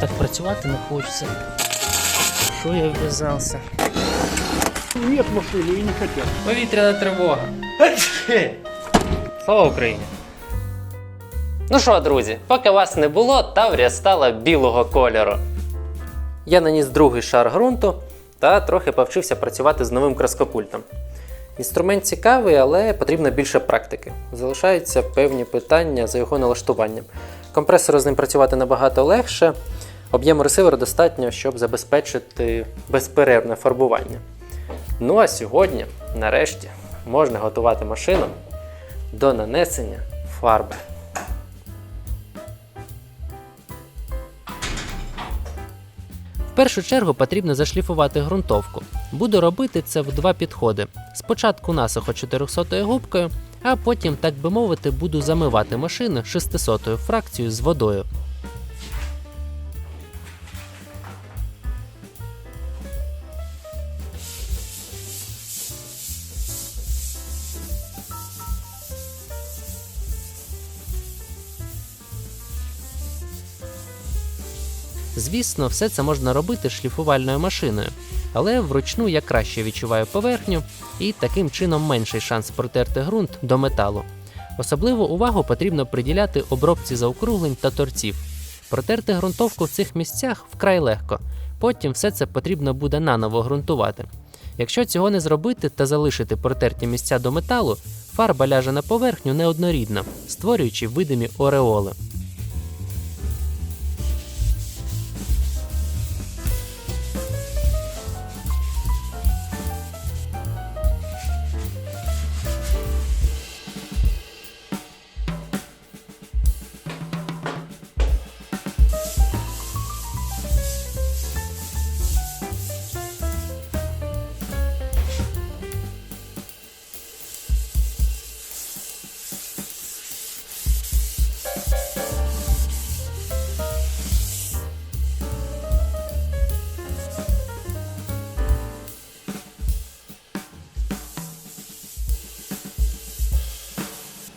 так працювати не хочеться. Що я вв'язався? Нет машины и не хотят. Повітряна тривога. Слава Україні! Ну що, друзі, поки вас не було, Таврія стала білого кольору. Я наніс другий шар ґрунту та трохи повчився працювати з новим краскопультом. Інструмент цікавий, але потрібно більше практики. Залишаються певні питання за його налаштуванням. Компресору з ним працювати набагато легше, об'єму ресивера достатньо, щоб забезпечити безперервне фарбування. Ну а сьогодні, нарешті, можна готувати машину до нанесення фарби. В першу чергу потрібно зашліфувати ґрунтовку. Буду робити це в два підходи. Спочатку насухо 400 губкою, а потім, так би мовити, буду замивати машину 600 фракцією з водою. Звісно, все це можна робити шліфувальною машиною, але вручну я краще відчуваю поверхню і таким чином менший шанс протерти ґрунт до металу. Особливу увагу потрібно приділяти обробці заокруглень та торців. Протерти ґрунтовку в цих місцях вкрай легко, потім все це потрібно буде наново ґрунтувати. Якщо цього не зробити та залишити протерті місця до металу, фарба ляже на поверхню неоднорідно, створюючи видимі ореоли.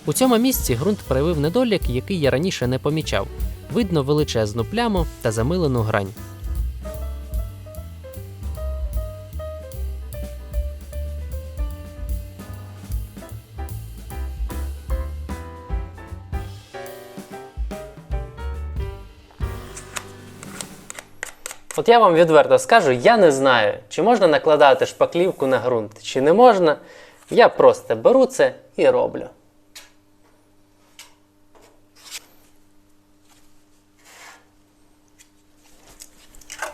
У цьому місці ґрунт проявив недолік, який я раніше не помічав. Видно величезну пляму та замилену грань. От я вам відверто скажу, я не знаю, чи можна накладати шпаклівку на ґрунт, чи не можна. Я просто беру це і роблю.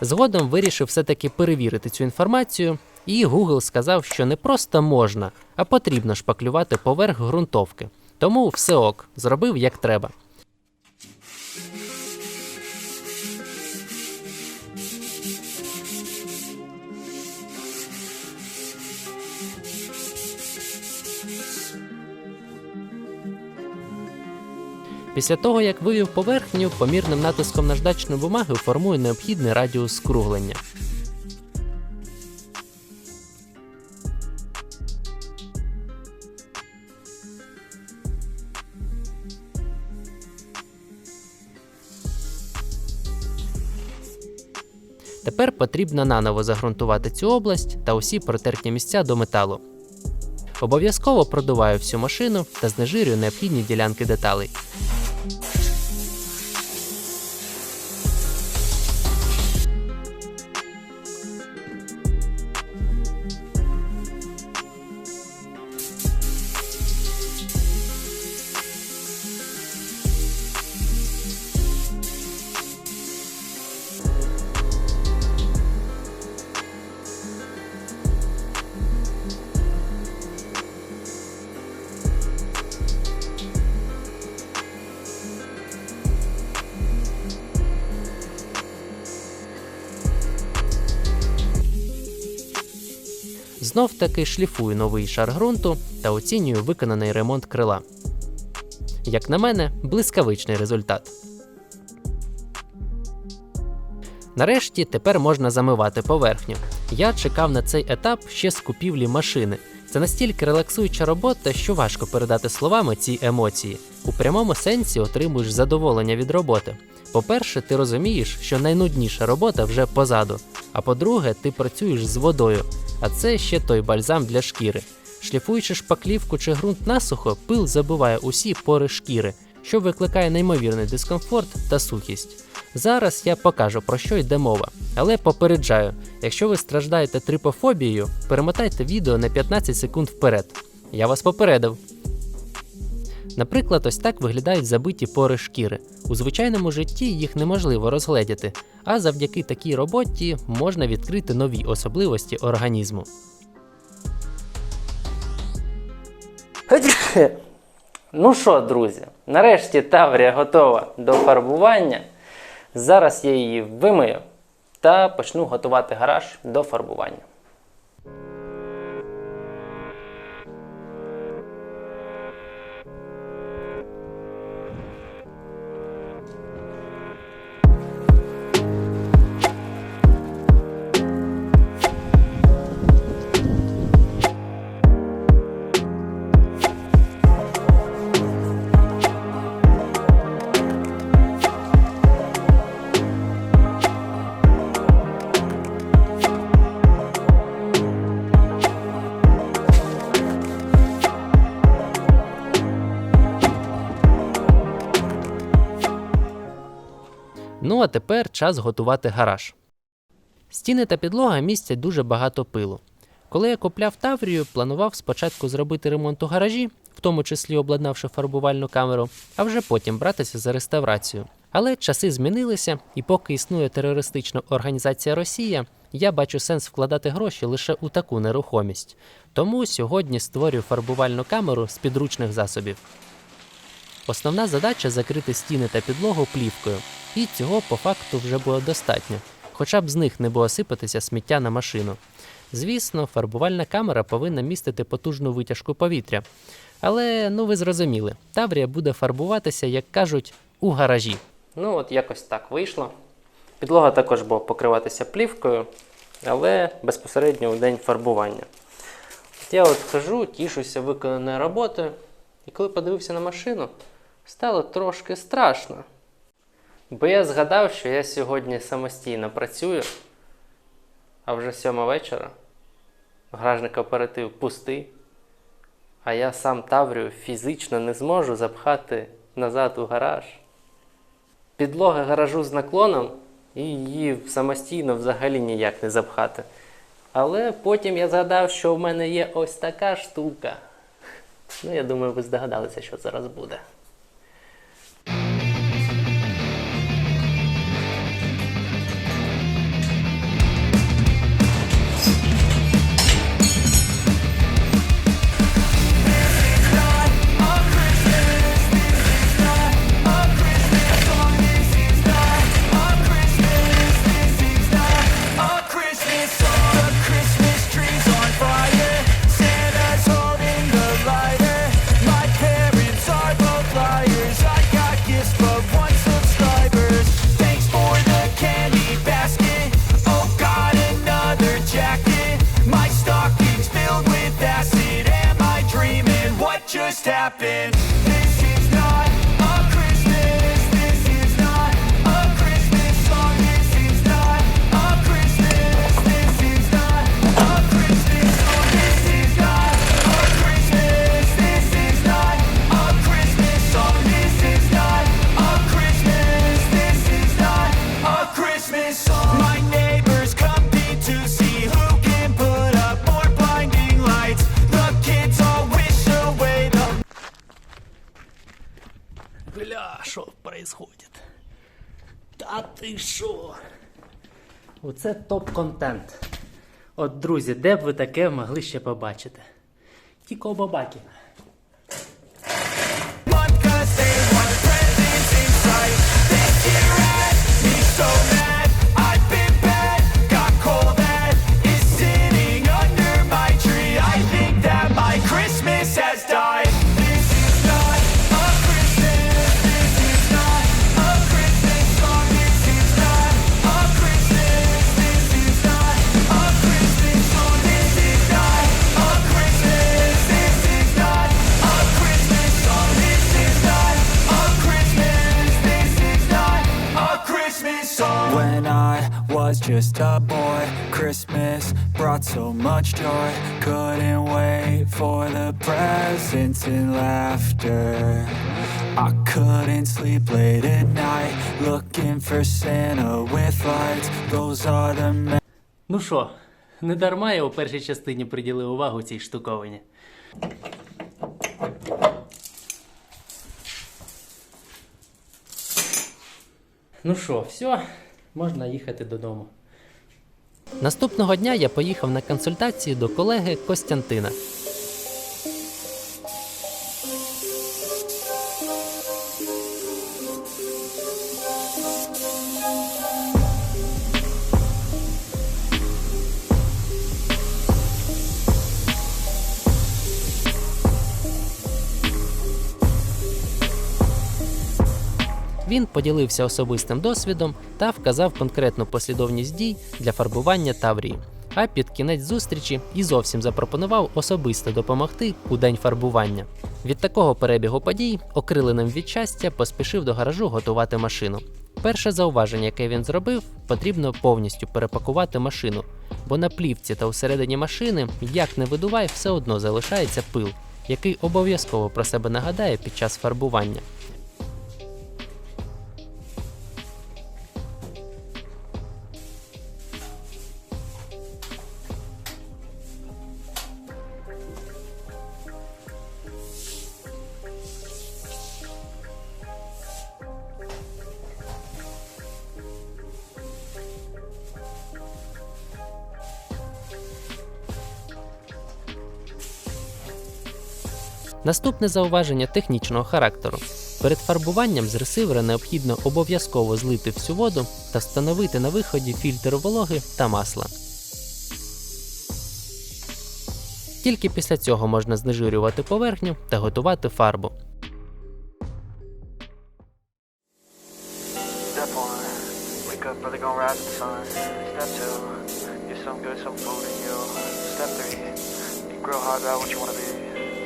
Згодом вирішив все-таки перевірити цю інформацію, і Google сказав, що не просто можна, а потрібно шпаклювати поверх ґрунтовки. Тому все ок, зробив як треба. Після того, як вивів поверхню, помірним натиском наждачної бумаги формую необхідний радіус скруглення. Тепер потрібно наново загрунтувати цю область та усі протерті місця до металу. Обов'язково продуваю всю машину та знежирюю необхідні ділянки деталей. Знов таки шліфую новий шар ґрунту та оцінюю виконаний ремонт крила. Як на мене, блискавичний результат. Нарешті тепер можна замивати поверхню. Я чекав на цей етап ще з купівлі машини. Це настільки релаксуюча робота, що важко передати словами ці емоції. У прямому сенсі отримуєш задоволення від роботи. По-перше, ти розумієш, що найнудніша робота вже позаду. А по-друге, ти працюєш з водою, а це ще той бальзам для шкіри. Шліфуючи шпаклівку чи ґрунт насухо, пил забиває усі пори шкіри, що викликає неймовірний дискомфорт та сухість. Зараз я покажу про що йде мова, але попереджаю, якщо ви страждаєте трипофобією, перемотайте відео на 15 секунд вперед. Я вас попередив. Наприклад, ось так виглядають забиті пори шкіри. У звичайному житті їх неможливо розгледіти, а завдяки такій роботі можна відкрити нові особливості організму. Ну що, друзі, нарешті Таврія готова до фарбування. Зараз я її вимию та почну готувати гараж до фарбування. Ну а тепер час готувати гараж. Стіни та підлога містять дуже багато пилу. Коли я купляв Таврію, планував спочатку зробити ремонт у гаражі, в тому числі обладнавши фарбувальну камеру, а вже потім братися за реставрацію. Але часи змінилися, і поки існує терористична організація Росія, я бачу сенс вкладати гроші лише у таку нерухомість. Тому сьогодні створюю фарбувальну камеру з підручних засобів. Основна задача закрити стіни та підлогу плівкою, і цього по факту вже було достатньо, хоча б з них не було сипатися сміття на машину. Звісно, фарбувальна камера повинна містити потужну витяжку повітря. Але ну ви зрозуміли, Таврія буде фарбуватися, як кажуть, у гаражі. Ну от якось так вийшло. Підлога також буде покриватися плівкою, але безпосередньо у день фарбування. От я от хожу, тішуся виконаною роботою, і коли подивився на машину, стало трошки страшно. Бо я згадав, що я сьогодні самостійно працюю, а вже сьома вечора. Гаражний кооператив пустий, а я сам Таврію фізично не зможу запхати назад у гараж. Підлога гаражу з наклоном, і її самостійно взагалі ніяк не запхати. Але потім я згадав, що в мене є ось така штука. Ну, я думаю, ви здогадалися, що зараз буде. Происходит? Та ти що? Оце топ-контент. От, друзі, де б ви таке могли ще побачити? Тільки у Бабакіна. month they want presents in. This year had me so just a boy, Christmas brought so much joy. Couldn't wait for the presents and laughter. I couldn't sleep late at night, looking for Santa with lights. Those are the Ну що, не дарма я у першій частині приділив увагу цій штуковині. Ну що, все, можна їхати додому. Наступного дня я поїхав на консультації до колеги Костянтина. Він поділився особистим досвідом та вказав конкретну послідовність дій для фарбування Таврії. А під кінець зустрічі і зовсім запропонував особисто допомогти у день фарбування. Від такого перебігу подій, окриленим від щастя, поспішив до гаражу готувати машину. Перше зауваження, яке він зробив, потрібно повністю перепакувати машину, бо на плівці та всередині машини, як не видувай, все одно залишається пил, який обов'язково про себе нагадає під час фарбування. Наступне зауваження технічного характеру. Перед фарбуванням з ресивера необхідно обов'язково злити всю воду та встановити на виході фільтр вологи та масла. Тільки після цього можна знежурювати поверхню та готувати фарбу. Step 3. Grow hard about what you want to be.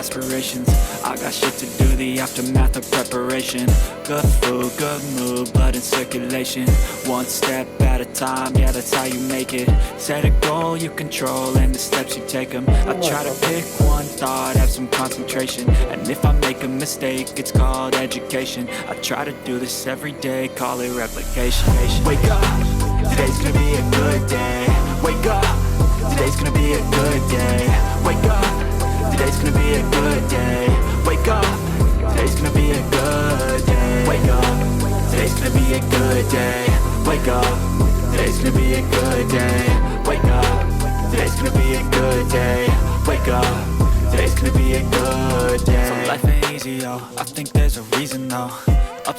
aspirations. I got shit to do, the aftermath of preparation. Good food, good mood, blood in circulation. One step at a time, yeah, that's how you make it. Set a goal you control and the steps you take them. I try to pick one thought, have some concentration. And if I make a mistake, it's called education. I try to do this every day, call it replication. Wake up, today's gonna be a good day. Wake up, today's gonna be a good day.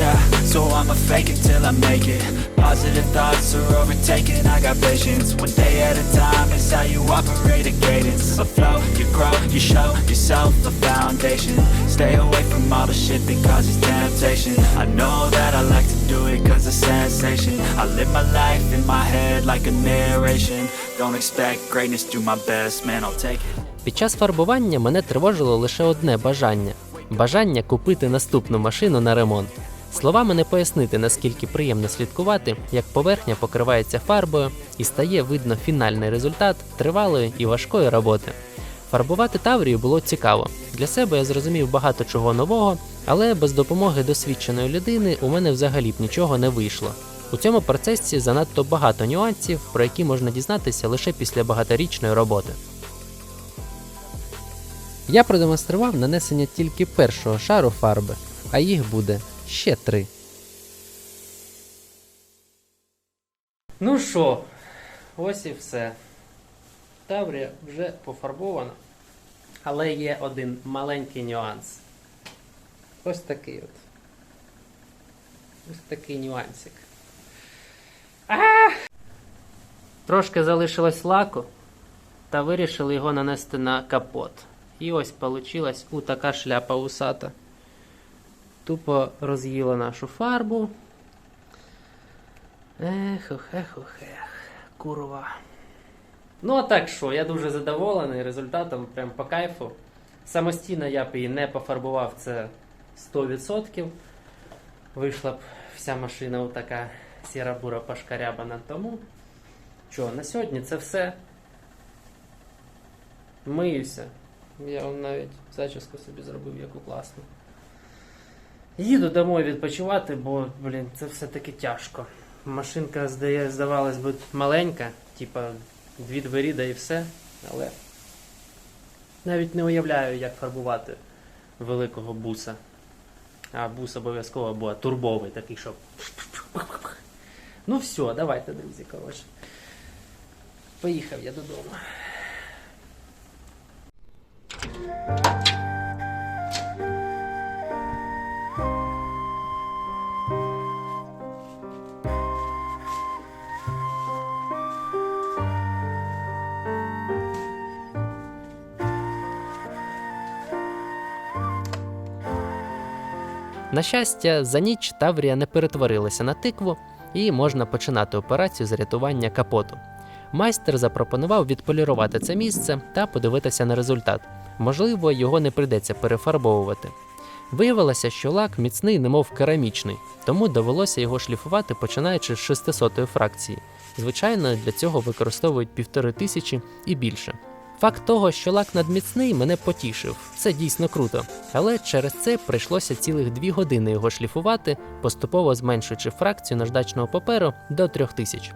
Yeah, so I'ma fake it till I make it. Positive thoughts are overtaken. I got patience. One day at a time is how you operate a cadence. A flow, you grow, you show yourself a foundation. Stay away from all the shit that causes temptation. I know that I like to do it cause it's sensation. I live my life in my head like a narration. Don't expect greatness, do my best, man, I'll take it. Під час фарбування мене тривожило лише одне бажання бажання купити наступну машину на ремонт. Словами не пояснити, наскільки приємно слідкувати, як поверхня покривається фарбою і стає видно фінальний результат тривалої і важкої роботи. Фарбувати Таврію було цікаво. Для себе я зрозумів багато чого нового, але без допомоги досвідченої людини у мене взагалі б нічого не вийшло. У цьому процесі занадто багато нюансів, про які можна дізнатися лише після багаторічної роботи. Я продемонстрував нанесення тільки першого шару фарби, а їх буде ще три. Ну що, ось і все. Таврія вже пофарбована. Але є один маленький нюанс. Ось такий от. Ось такий нюансик. А! Трошки залишилось лаку, та вирішили його нанести на капот. І ось у така шляпа усата. Тупо роз'їла нашу фарбу. Ех, ех, ох, ех, курва. Ну, а так що, я дуже задоволений результатом, прям по кайфу. Самостійно я б її не пофарбував, це 100%. Вийшла б вся машина така сіра-бура пошкарябана. Тому що, на сьогодні це все. Миюся. Я вам навіть зачіску собі зробив яку класну. Їду домой відпочивати, бо, блін, це все-таки тяжко. Машинка, здає, здавалось би, маленька, типа дві двері, да і все. Але навіть не уявляю, як фарбувати великого буса. А бус обов'язково був турбовий, такий, що. Ну все, давайте, друзі, коротше. Поїхав я додому. На щастя, за ніч Таврія не перетворилася на тикву, і можна починати операцію з рятування капоту. Майстер запропонував відполірувати це місце та подивитися на результат. Можливо, його не прийдеться перефарбовувати. Виявилося, що лак міцний, немов керамічний, тому довелося його шліфувати починаючи з 600-ї фракції. Звичайно, для цього використовують півтори тисячі і більше. Факт того, що лак надміцний, мене потішив. Це дійсно круто. Але через це прийшлося цілих дві години його шліфувати, поступово зменшуючи фракцію наждачного паперу до 3000.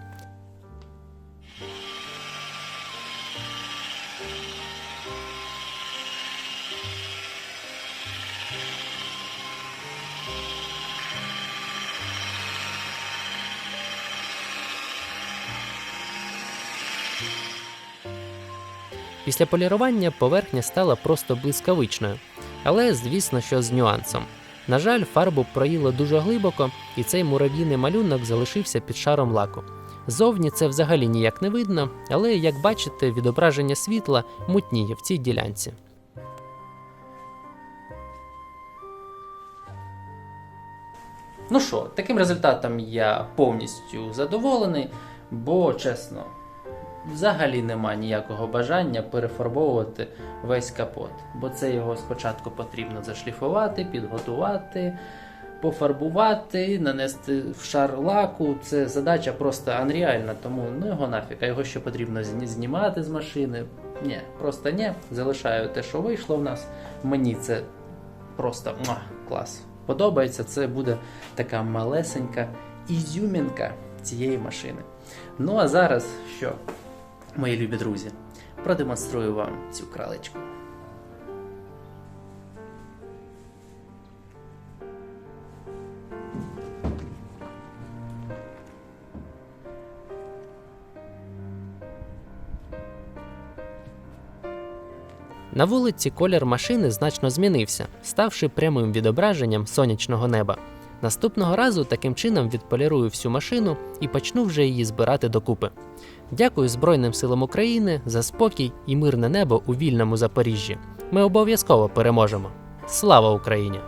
Після полірування поверхня стала просто блискавичною, але звісно, що з нюансом. На жаль, фарбу проїло дуже глибоко, і цей мурав'їний малюнок залишився під шаром лаку. Зовні це взагалі ніяк не видно, але як бачите, відображення світла мутніє в цій ділянці. Ну що, таким результатом я повністю задоволений, бо чесно, взагалі нема ніякого бажання перефарбовувати весь капот, бо це його спочатку потрібно зашліфувати, підготувати, пофарбувати, нанести в шар лаку. Це задача просто анреальна, тому ну його нафіг, а його ще потрібно знімати з машини. Ні, просто ні. Залишаю те, що вийшло в нас. Мені це просто муа, клас. Подобається, це буде така малесенька ізюмінка цієї машини. Ну а зараз що? Мої любі друзі, продемонструю вам цю кралечку. На вулиці колір машини значно змінився, ставши прямим відображенням сонячного неба. Наступного разу таким чином відполірую всю машину і почну вже її збирати докупи. Дякую Збройним силам України за спокій і мирне небо у вільному Запоріжжі. Ми обов'язково переможемо. Слава Україні!